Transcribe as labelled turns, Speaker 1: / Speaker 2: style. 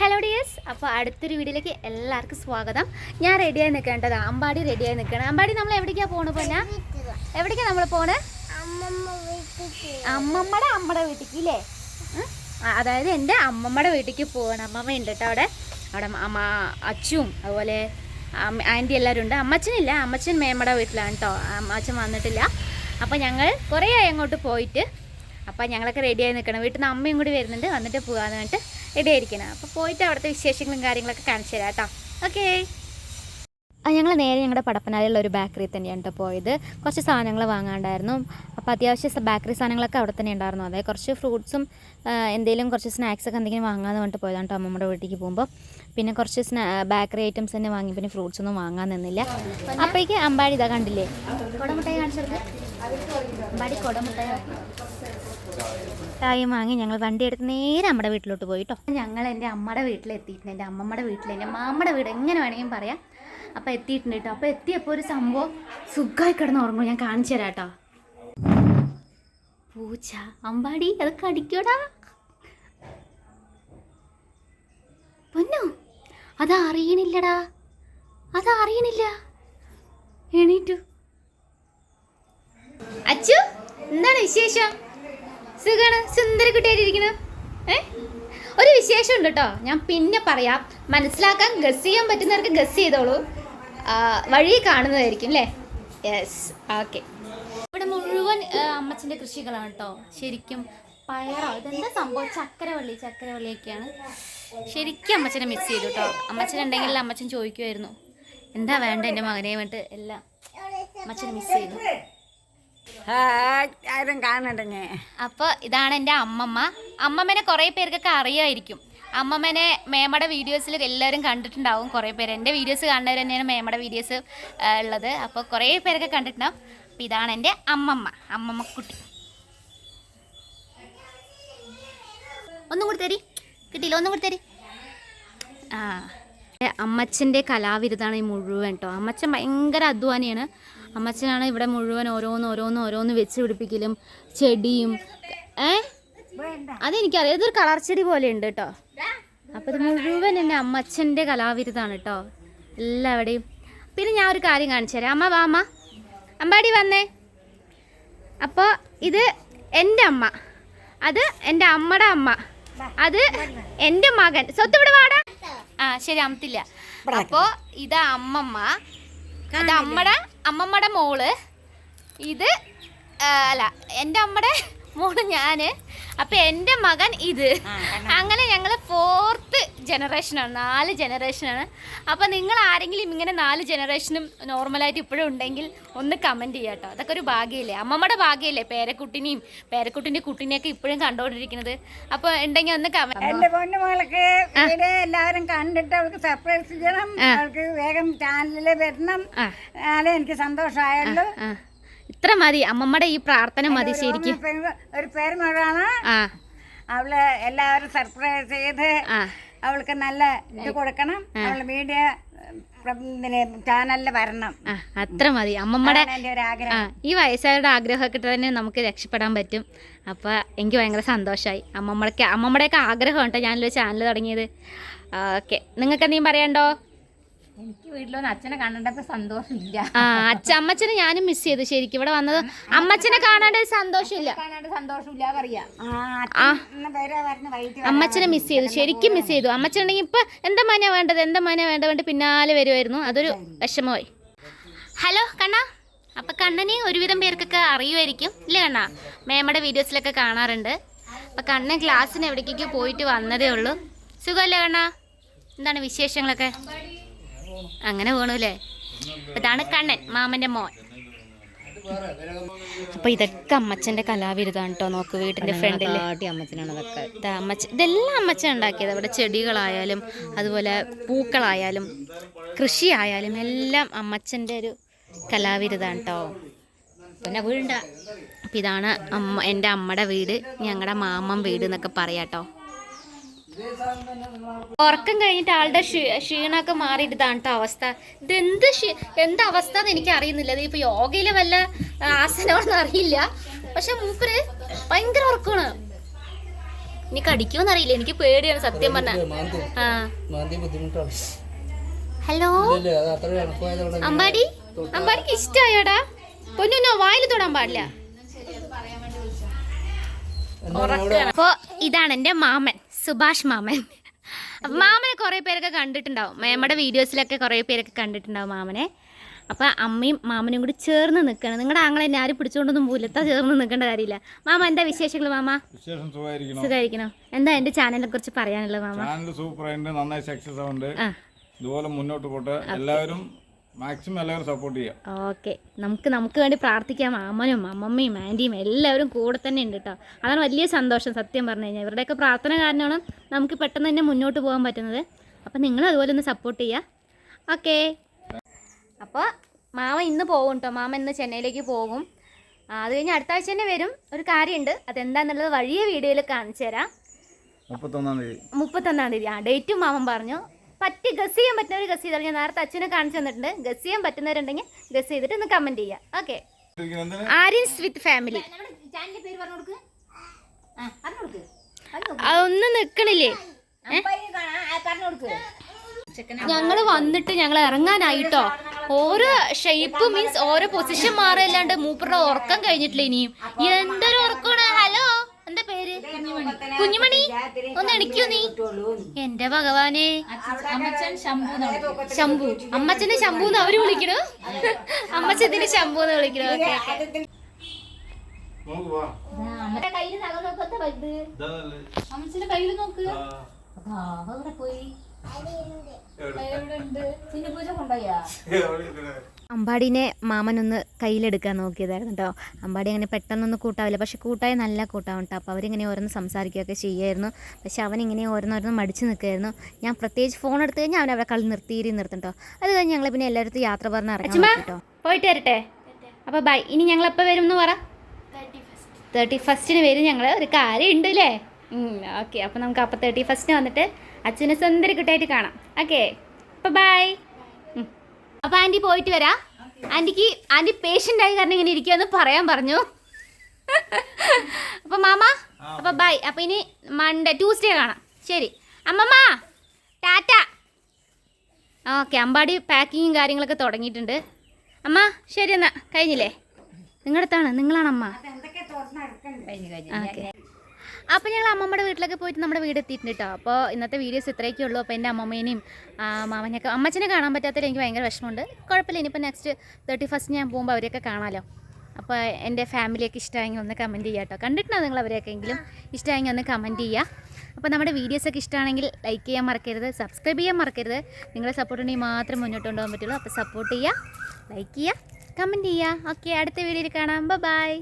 Speaker 1: Hello dears അപ്പോൾ അടുത്തൊരു വീഡിയോയിലേക്ക് എല്ലാവർക്കും സ്വാഗതം. ഞാൻ റെഡിയായി നിൽക്കേണ്ടത് അമ്പാടി റെഡിയായി നിൽക്കണം. അമ്പാടി നമ്മൾ എവിടേക്കാണ് പോണ പോലെ എവിടേക്കാണ് നമ്മൾ പോണേ? അമ്മമ്മയുടെ അമ്മയുടെ വീട്ടിലേക്ക് ഇല്ലേ? അതായത് എന്റെ അമ്മമ്മയുടെ വീട്ടിലേക്ക് പോകണം അമ്മമ്മ ഉണ്ട് കേട്ടോ അവിടെ. അവിടെ അമ്മ അച്ചും അതുപോലെ ആന്റി എല്ലാവരും ഉണ്ട്. അമ്മച്ചനില്ല. അമ്മച്ചൻ മേമ്മയുടെ വീട്ടിലാണ് കേട്ടോ. അമ്മച്ചൻ വന്നിട്ടില്ല. അപ്പോൾ ഞങ്ങൾ കുറേ ആയി അങ്ങോട്ട് പോയിട്ട്. അപ്പോൾ ഞങ്ങളൊക്കെ റെഡിയായി നിൽക്കണം. വീട്ടിൽ നിന്ന് അമ്മയും കൂടി വരുന്നുണ്ട്. വന്നിട്ട് പോകാമെന്ന് പറഞ്ഞിട്ട് റെഡി ആയിരിക്കണം അപ്പോൾ പോയിട്ട് അവിടുത്തെ വിശേഷങ്ങളും കാര്യങ്ങളൊക്കെ കാണിച്ചു തരാം കേട്ടോ. ഓക്കേ ഞങ്ങൾ നേരെ ഞങ്ങളുടെ പടപ്പനാലുള്ള ഒരു ബേക്കറി തന്നെയാണ് കേട്ടോ പോയത്. കുറച്ച് സാധനങ്ങൾ വാങ്ങാണ്ടായിരുന്നു. അപ്പോൾ അത്യാവശ്യം ബേക്കറി സാധനങ്ങളൊക്കെ അവിടെ തന്നെ ഉണ്ടായിരുന്നു. അതായത് കുറച്ച് ഫ്രൂട്ട്സും എന്തെങ്കിലും കുറച്ച് സ്നാക്സ് ഒക്കെ എന്തെങ്കിലും വാങ്ങാമെന്ന് പറഞ്ഞിട്ട് പോയതാണ് കേട്ടോ അമ്മമ്മയുടെ വീട്ടിലേക്ക് പോകുമ്പോൾ പിന്നെ കുറച്ച് സ്നാ ബേക്കറി ഐറ്റംസ് തന്നെ വാങ്ങി. പിന്നെ ഫ്രൂട്ട്സ് ഒന്നും വാങ്ങാൻ നിന്നില്ല. അപ്പോഴേക്ക് അമ്പാടി ഇതാ കണ്ടില്ലേ? കൊടമുട്ടായി കാണിച്ചത് അമ്പാടി കൊടമുട്ടായി. മിഠായി വാങ്ങി ഞങ്ങൾ വണ്ടി എടുത്ത് നേരെ നമ്മുടെ വീട്ടിലോട്ട് പോയി കേട്ടോ ഞങ്ങൾ എന്റെ അമ്മയുടെ വീട്ടിലെത്തിയിട്ടുണ്ട്. എന്റെ അമ്മമ്മയുടെ വീട്ടിൽ എന്റെ മാമ്മയുടെ വീട് എങ്ങനെ വേണമെങ്കിലും പറയാം. അപ്പോൾ എത്തിയിട്ടുണ്ട് കേട്ടോ അപ്പോൾ എത്തിയപ്പോൾ ഒരു സംഭവം സുഖമായി കിടന്ന് ഉറങ്ങും. ഞാൻ കാണിച്ചു തരാം കേട്ടോ പൂച്ച. അമ്പാടി അത് കടിക്കോടാ. പൊന്നു അത് അറിയണില്ലടാ. അത് അറിയണില്ല. എണീറ്റു. അച്ചു എന്താണ് വിശേഷം? സുഖാണ്? സുന്ദരക്കുട്ടിയായിട്ടിരിക്കുന്നു. ഏ? ഒരു വിശേഷം ഉണ്ട് കേട്ടോ. ഞാൻ പിന്നെ പറയാം. മനസ്സിലാക്കാൻ ഗസ് ചെയ്യാൻ പറ്റുന്നവർക്ക് ഗസ് ചെയ്തോളൂ. വഴി കാണുന്നതായിരിക്കും അല്ലേ യെസ് ഓക്കെ ഇവിടെ മുഴുവൻ അമ്മച്ചിന്റെ കൃഷികളാണ് കേട്ടോ. ശരിക്കും പയറോ ഇതെന്താ സംഭവം? ചക്കരവള്ളി ചക്കരവള്ളിയൊക്കെയാണ്. ശരിക്കും അമ്മച്ചനെ മിസ് ചെയ്തു കേട്ടോ. അമ്മച്ചനുണ്ടെങ്കിൽ അമ്മച്ചൻ ചോദിക്കുമായിരുന്നു. എന്താ വേണ്ട എന്റെ മകനെ വേണ്ടിട്ട് എല്ലാം അമ്മച്ചനെ മിസ് ചെയ്തു.
Speaker 2: ആരും കാണണ്ടേ
Speaker 1: അപ്പോൾ ഇതാണ് എന്റെ അമ്മമ്മ. അമ്മമ്മനെ കുറേ പേർക്കൊക്കെ അറിയായിരിക്കും. അമ്മമ്മനെ മേമയുടെ വീഡിയോസിൽ എല്ലാവരും കണ്ടിട്ടുണ്ടാവും. കുറേ പേര്. എന്റെ വീഡിയോസ് കാണുന്നവർ തന്നെയാണ് മേമയുടെ വീഡിയോസ് ഉള്ളത്. അപ്പോൾ കുറേ പേരൊക്കെ കണ്ടിട്ടുണ്ടാവും. അപ്പോൾ ഇതാണ് എന്റെ അമ്മമ്മ. അമ്മമ്മ കുട്ടി ഒന്നും കൂടി തരി. കിട്ടിയില്ല. ഒന്നും കൂടി തരി. ആ. അമ്മച്ചന്റെ കലാവിരുതാണ് ഈ മുഴുവൻ കേട്ടോ. അമ്മച്ചൻ ഭയങ്കര അധ്വാനിയാണ്. അമ്മച്ചനാണ് ഇവിടെ മുഴുവൻ ഓരോന്ന് ഓരോന്ന് ഓരോന്ന് വെച്ച് പിടിപ്പിക്കലും ചെടിയും. ഏ? അതെനിക്കറിയാം. ഇതൊരു കളർ ചെടി പോലെ ഉണ്ട് കേട്ടോ. അപ്പോൾ ഇത് മുഴുവൻ എന്റെ അമ്മച്ചന്റെ കലാവിരുതാണ് കേട്ടോ. എല്ലാവിടെയും പിന്നെ ഞാൻ ഒരു കാര്യം കാണിച്ചു തരാം. അമ്മ വാ അമ്മ. അമ്പാടി വന്നേ. അപ്പോൾ ഇത് എന്റെ അമ്മ. അത് എന്റെ അമ്മയുടെ അമ്മ. അത് എന്റെ മകൻ. സ്വത്ത് ഇവിടെ വാടാ. ആ ശരി അമ്മത്തില്ല. അപ്പോൾ ഇത് അമ്മമ്മ. അത് അമ്മടെ അമ്മമ്മയുടെ മോൾ. ഇത് അല്ല എന്റെ അമ്മയുടെ മോൾ ഞാൻ. അപ്പൊ എന്റെ മകൻ ഇത്. അങ്ങനെ ഞങ്ങൾ ഫോർത്ത് ജനറേഷനാണ് നാല് ജനറേഷനാണ് അപ്പൊ നിങ്ങൾ ആരെങ്കിലും ഇങ്ങനെ നാല് ജനറേഷനും നോർമലായിട്ട് ഇപ്പോഴും ഉണ്ടെങ്കിൽ ഒന്ന് കമന്റ് ചെയ്യാട്ടോ കേട്ടോ അതൊക്കെ ഒരു ഭാഗ്യമില്ലേ അമ്മമ്മയുടെ ഭാഗ്യമില്ലേ പേരക്കുട്ടിനെയും പേരക്കുട്ടിന്റെ കുട്ടിനെയൊക്കെ ഇപ്പോഴും കണ്ടോണ്ടിരിക്കുന്നത്. അപ്പൊ ഉണ്ടെങ്കിൽ ഒന്ന് കമന്റ്
Speaker 2: എന്റെ പൊന്നു മോൾക്ക് എല്ലാവരും കണ്ടിട്ട് അവൾക്ക് സർപ്രൈസ് ചെയ്യണം. അവൾക്ക് വേഗം ചാനലിൽ വരണം. എനിക്ക് സന്തോഷമായുള്ളൂ.
Speaker 1: ഇത്ര മതി. അമ്മമ്മയുടെ ഈ പ്രാർത്ഥന മതി ശരിക്കും.
Speaker 2: ഒരു പേര് ഒരു പേരുമഴാണ് അവൾ എല്ലാവരും സർപ്രൈസ് ചെയ്ത് അവൾക്ക് നല്ല ഇത് കൊടുക്കണം. അവൾ മീഡിയ വരണം.
Speaker 1: അത്ര മതി. അമ്മമ്മയുടെ ഈ വയസ്സായവരുടെ ആഗ്രഹമൊക്കെ തന്നെ നമുക്ക് രക്ഷപ്പെടാൻ പറ്റും. അപ്പൊ എനിക്ക് ഭയങ്കര സന്തോഷമായി അമ്മമ്മയുടെ അമ്മമ്മയുടെയൊക്കെ ആഗ്രഹം ഉണ്ടോ ഞാനൊരു ചാനൽ തുടങ്ങിയത് ഓക്കെ. നിങ്ങൾക്ക് എന്തെങ്കിലും പറയണ്ടോ
Speaker 2: എനിക്ക് വീട്ടിലൊന്നും അച്ഛനെ സന്തോഷമില്ല.
Speaker 1: ആ അച്ഛ അമ്മച്ചനെ ഞാനും മിസ് ചെയ്തു. ശരിക്കും ഇവിടെ വന്നത് അമ്മച്ചനെ കാണാണ്ട് ഒരു സന്തോഷമില്ല.
Speaker 2: കാണാണ്ട് സന്തോഷമില്ല പറയാ.
Speaker 1: ആ.
Speaker 2: വരാ വരുന്ന വൈകിട്ട്
Speaker 1: അമ്മച്ചനെ മിസ് ചെയ്തു. ശരിക്കും മിസ് ചെയ്തു. അമ്മച്ചനുണ്ടെങ്കിൽ ഇപ്പൊ എന്താ മാനാ വേണ്ടത്? എന്താ മാനാ വേണ്ട വേണ്ട പിന്നാലെ വരുമായിരുന്നു അതൊരു വിഷമമായി. ഹലോ കണ്ണ. അപ്പൊ കണ്ണനെ ഒരുവിധം പേർക്കൊക്കെ അറിയുമായിരിക്കും. ഇല്ലേ കണ്ണ? മേമയുടെ വീഡിയോസിലൊക്കെ കാണാറുണ്ട്. അപ്പൊ കണ്ണൻ ക്ലാസ്സിന് എവിടേക്കൊക്കെ പോയിട്ട് വന്നതേ ഉള്ളൂ. സുഖമല്ലേ കണ്ണ? എന്താണ് വിശേഷങ്ങളൊക്കെ? അങ്ങനെ അപ്പൊ ഇതാണ് കണ്ണൻ മാമന്റെ മോൻ. അപ്പൊ ഇതൊക്കെ അമ്മച്ചന്റെ കലാവിരുതാണ് കേട്ടോ നോക്ക് വീട്ടിന്റെ ഫ്രണ്ടിൽ.
Speaker 2: അമ്മച്ചനാണ്
Speaker 1: അമ്മച്ച ഇതെല്ലാം അമ്മച്ച ഉണ്ടാക്കിയത്. ഇവിടെ ചെടികളായാലും അതുപോലെ പൂക്കളായാലും കൃഷി ആയാലും എല്ലാം അമ്മച്ചന്റെ ഒരു കലാവിരുതാണ് കേട്ടോ
Speaker 2: പിന്നെ വീണ്ട
Speaker 1: അപ്പം ഇതാണ് അമ്മ എന്റെ അമ്മയുടെ വീട് ഞങ്ങളുടെ മാമൻ വീട് എന്നൊക്കെ പറയാട്ടോ ഉറക്കം കഴിഞ്ഞിട്ട് ആളുടെ ക്ഷീ ക്ഷീണമൊക്കെ മാറിയിട്ട് ഇതാണ് കേട്ടോ അവസ്ഥ. ഇതെന്ത് എന്ത് അവസ്ഥ എന്ന് എനിക്ക് അറിയുന്നില്ല. ഇപ്പൊ യോഗയിൽ വല്ല ആസനമാണെന്ന് അറിയില്ല. പക്ഷെ മൂപ്പര് ഭയങ്കര ഉറക്കമാണ് ഇനി കടിക്കുമെന്ന് അറിയില്ല. എനിക്ക് പേടിയാണ് സത്യം പറഞ്ഞ. ഹലോ? അമ്പാടി? അമ്പാടിക്ക് ഇഷ്ടമായോടാ പൊന്നു വായിൽ തൊടാൻ പാടില്ല. അപ്പോ ഇതാണ് എന്റെ മാമൻ. സുഭാഷ് മാമൻ. അപ്പൊ മാമനെ കുറേ പേരൊക്കെ കണ്ടിട്ടുണ്ടാവും. നമ്മുടെ വീഡിയോസിലൊക്കെ കുറേ പേരൊക്കെ കണ്ടിട്ടുണ്ടാവും മാമനെ. അപ്പൊ അമ്മയും മാമനും കൂടി ചേർന്ന് നിൽക്കണം നിങ്ങളുടെ ആങ്ങളെ എന്നെ ആരും പിടിച്ചുകൊണ്ടൊന്നും പോലത്ത ചേർന്ന് നിൽക്കേണ്ട കാര്യമില്ല. മാമ എന്താ വിശേഷങ്ങൾ മാമ?
Speaker 3: വിശേഷം സുഖമായിരിക്കണം
Speaker 1: എന്താ എന്റെ ചാനലിനെ കുറിച്ച് പറയാനുള്ളത് മാമ?
Speaker 3: ചാനൽ സൂപ്പർ നന്നായി സക്സസ് ആവുന്നുണ്ട്. ഇതുപോലെ മുന്നോട്ട് പോട്ടെ. എല്ലാവരും മാക്സിമം എല്ലാവരും സപ്പോർട്ട് ചെയ്യാം.
Speaker 1: ഓക്കെ. നമുക്ക് നമുക്ക് വേണ്ടി പ്രാർത്ഥിക്കാം. അമ്മനും അമ്മമ്മയും ആന്റിയും എല്ലാവരും കൂടെ തന്നെ ഉണ്ട് കേട്ടോ അതാണ് വലിയ സന്തോഷം സത്യം പറഞ്ഞു കഴിഞ്ഞാൽ. ഇവരുടെയൊക്കെ പ്രാർത്ഥന കാരണമാണ് നമുക്ക് പെട്ടെന്ന് തന്നെ മുന്നോട്ട് പോകാൻ പറ്റുന്നത്. അപ്പം നിങ്ങൾ അതുപോലെ ഒന്ന് സപ്പോർട്ട് ചെയ്യുക ഓക്കെ. അപ്പോൾ മാമ ഇന്ന് പോകും കേട്ടോ മാമ ഇന്ന് ചെന്നൈയിലേക്ക് പോകും. അത് കഴിഞ്ഞ് അടുത്ത ആഴ്ച തന്നെ വരും. ഒരു കാര്യമുണ്ട്. അതെന്താന്നുള്ളത് വഴിയ വീഡിയോയിൽ കാണിച്ചു തരാം.
Speaker 3: മുപ്പത്തൊന്നാം തീയതി.
Speaker 1: മുപ്പത്തൊന്നാം തീയതി. ആ ഡേറ്റും മാമൻ പറഞ്ഞു. പറ്റി ഗസ് ചെയ്യാൻ പറ്റുന്നവർ ഗസ് ചെയ്താൽ ഞാൻ നേരത്തെ അച്ഛനെ കാണിച്ചു തന്നിട്ടുണ്ട്. ഗസ് ചെയ്യാൻ പറ്റുന്നവരുണ്ടെങ്കിൽ ഗസ് ചെയ്തിട്ട് ഒന്ന് കമന്റ് ചെയ്യാം. ഓക്കെ? ആര്യൻസ് വിത്ത് ഫാമിലി അതൊന്നും നിക്കണില്ലേ? ഞങ്ങൾ വന്നിട്ട് ഞങ്ങൾ ഇറങ്ങാനായിട്ടോ? ഓരോ ഷേപ്പ് മീൻസ് ഓരോ പൊസിഷൻ മാറിയല്ലാണ്ട് മൂപ്പറുടെ ഉറക്കം കഴിഞ്ഞിട്ടില്ല ഇനിയും. എന്തൊരു പേര് കുഞ്ഞുമണി ഒന്ന് എണിക്കൂ നീ എന്റെ ഭഗവാനെ. ശംഭു അമ്മച്ചനെ ശംഭു എന്ന് അവർ വിളിക്കണു. അമ്മച്ചതിന് ശംഭു എന്ന് വിളിക്കണു. ഓക്കെ. അമ്മച്ചന്റെ കയ്യിൽ നോക്ക്
Speaker 3: ആ.
Speaker 1: അവിടെ പോയി?
Speaker 3: പൂജ ഇരിക്കണേ?
Speaker 1: അമ്പാടിനെ മാമനൊന്ന് കയ്യിലെടുക്കാൻ നോക്കിയതായിരുന്നു കേട്ടോ അമ്പാടി അങ്ങനെ പെട്ടെന്നൊന്നും കൂട്ടാവില്ല. പക്ഷെ കൂട്ടായ നല്ല കൂട്ടാവും കേട്ടോ അപ്പോൾ അവരിങ്ങനെ ഓരോന്ന് സംസാരിക്കുകയൊക്കെ ചെയ്യുമായിരുന്നു പക്ഷെ അവനിങ്ങനെ ഓരോന്നോരോന്ന് മടിച്ച് നിൽക്കുമായിരുന്നു ഞാൻ പ്രത്യേകിച്ച് ഫോൺ എടുത്തു കഴിഞ്ഞാൽ അവൻ അവിടെ കളി നിർത്തിയിരി നിർത്തും കേട്ടോ അത് കഴിഞ്ഞ് ഞങ്ങൾ പിന്നെ എല്ലായിടത്തും യാത്ര പറഞ്ഞ് ഇറങ്ങി കേട്ടോ പോയിട്ട് വരട്ടെ? അപ്പോൾ ബൈ ഇനി ഞങ്ങൾ എപ്പോൾ വരും എന്ന് പറ തേർട്ടി ഫസ്റ്റിന് വരും ഞങ്ങൾ ഒരു കാര്യം ഉണ്ട് അല്ലേ ഓക്കെ അപ്പോൾ നമുക്ക് അപ്പോൾ തേർട്ടി ഫസ്റ്റിന് വന്നിട്ട് അച്ഛനെ സ്വന്തം കിട്ടായിട്ട് കാണാം. ഓക്കെ അപ്പോൾ ബൈ അപ്പോൾ ആന്റി പോയിട്ട് വരാം. ആന്റിക്ക് ആന്റി പേഷ്യന്റ് ആയി കാരണം ഇങ്ങനെ ഇരിക്കുമെന്ന് പറയാൻ പറഞ്ഞു. അപ്പൊ മാമ അപ്പൊ ബൈ അപ്പൊ ഇനി മൺഡേ ട്യൂസ്ഡേ കാണാം. ശരി. അമ്മമ്മ ടാറ്റ. ഓക്കെ അമ്പാടി പാക്കിങ്ങും കാര്യങ്ങളൊക്കെ തുടങ്ങിയിട്ടുണ്ട്. അമ്മ ശരി എന്നാ. കഴിഞ്ഞില്ലേ? നിങ്ങളുടെ അടുത്താണ് നിങ്ങളാണ് അമ്മ ഓക്കെ. അപ്പോൾ ഞങ്ങൾ അമ്മമ്മയുടെ വീട്ടിലൊക്കെ പോയിട്ട് നമ്മുടെ വീട് എത്തിയിട്ടുണ്ട് കേട്ടോ അപ്പോൾ ഇന്നത്തെ വീഡിയോസ് ഇത്രയൊക്കെ ഉള്ളൂ. അപ്പോൾ എന്റെ അമ്മമ്മേനെയും മാമനെയൊക്കെ അമ്മച്ചനെ കാണാൻ പറ്റാത്തതിൽ എനിക്ക് ഭയങ്കര വിഷമമുണ്ട്. കുഴപ്പമില്ല ഇനിയിപ്പോൾ നെക്സ്റ്റ് തേർട്ടി ഫസ്റ്റ് ഞാൻ പോകുമ്പോൾ അവരെയൊക്കെ കാണാമല്ലോ അപ്പോൾ എന്റെ ഫാമിലിയൊക്കെ ഇഷ്ടമായെങ്കിൽ ഒന്ന് കമന്റ് ചെയ്യുക കേട്ടോ കണ്ടിട്ടുണ്ടോ നിങ്ങൾ അവരെയൊക്കെ എങ്കിലും? ഇഷ്ടമായെങ്കിൽ ഒന്ന് കമന്റ് ചെയ്യുക അപ്പോൾ നമ്മുടെ വീഡിയോസൊക്കെ ഇഷ്ടമാണെങ്കിൽ ലൈക്ക് ചെയ്യാൻ മറക്കരുത് സബ്സ്ക്രൈബ് ചെയ്യാൻ മറക്കരുത്. നിങ്ങളെ സപ്പോർട്ട് ഉണ്ടെങ്കിൽ മാത്രം മുന്നോട്ട് കൊണ്ടുപോകാൻ പറ്റുള്ളൂ. അപ്പോൾ സപ്പോർട്ട് ചെയ്യുക ലൈക്ക് ചെയ്യുക കമന്റ് ചെയ്യുക ഓക്കെ അടുത്ത വീഡിയോയിൽ കാണാം. ബൈ